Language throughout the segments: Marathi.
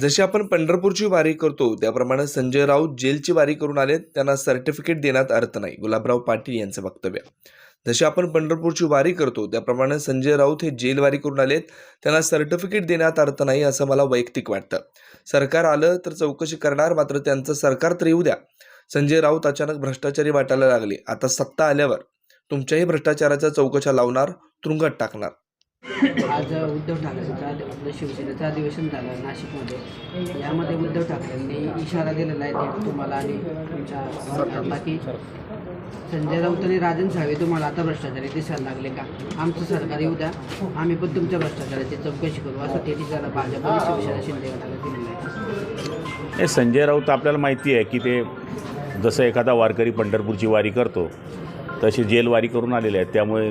जशी आपण पंढरपूरची वारी करतो त्याप्रमाणे संजय राऊत जेलची वारी करून आले त्यांना सर्टिफिकेट देण्यात अर्थ नाही गुलाबराव पाटील यांचं वक्तव्य. जशी आपण पंढरपूरची वारी करतो त्याप्रमाणे संजय राऊत हे जेलवारी करून आलेत त्यांना सर्टिफिकेट देण्यात अर्थ नाही असं मला वैयक्तिक वाटतं. सरकार आलं तर चौकशी करणार मात्र त्यांचं सरकार तर येऊ द्या. संजय राऊत अचानक भ्रष्टाचारी वाटायला लागले. आता सत्ता आल्यावर तुमच्याही भ्रष्टाचाराच्या चौकशा लावणार तुरुंगात टाकणार. आज उद्धव ठाकरेंचा आपलं शिवसेनेचं अधिवेशन झालं नाशिकमध्ये. यामध्ये उद्धव ठाकरेंनी इशारा दिलेला आहे तुम्हाला आणि तुमच्या बाकी संजय राऊत आणि राजन सावे तुम्हाला आता भ्रष्टाचारी दिसायला लागले का? आमचं सरकार येऊ द्या. आम्ही पण तुमच्या भ्रष्टाचाराची चौकशी करू. असं ते ठिकाणी भाजप आणि शिवसेना शिंदे गटाला दिलेलं आहे. संजय राऊत आपल्याला माहिती आहे की ते जसं एखादा वारकरी पंढरपूरची वारी करतो तशी जेलवारी करून आलेले आहेत. त्यामुळे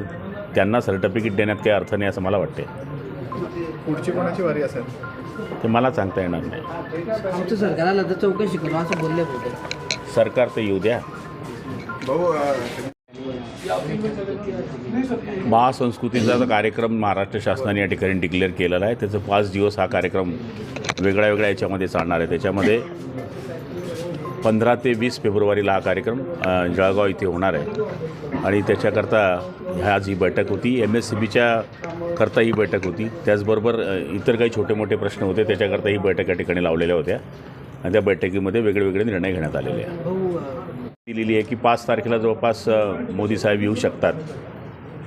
त्यांना सर्टिफिकेट देण्यात काही अर्थ नाही असं मला वाटते पुढची कोणाची वारी असेल? ते मला सांगता येणार नाही. आमचं सरकार आलं तर चौकशी करू असं बोलले होते सरकार तर येऊ द्या. भाऊ अं, महासंस्कृतीचा जो कार्यक्रम महाराष्ट्र शासनाने या ठिकाणी डिक्लेअर केलेला आहे त्याचं पाच दिवस हा कार्यक्रम वेगळ्या वेगळ्या याच्यामध्ये चालणार आहे. त्याच्यामध्ये पंधरा ते वीस फेब्रुवारीला हा कार्यक्रम जळगाव इथे होणार आहे. आणि त्याच्याकरता ह्या आज ही बैठक होती एम एस सी बीच्या करता ही बैठक होती. त्याचबरोबर इतर काही छोटे मोठे प्रश्न होते त्याच्याकरता ही बैठक या ठिकाणी लावलेल्या होत्या. आणि त्या बैठकीमध्ये वेगळे वेगळे निर्णय घेण्यात आलेले आहे दिलेली आहे की पाच तारखेला जवळपास मोदी साहेब येऊ शकतात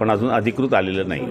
पण अजून अधिकृत आलेलं नाही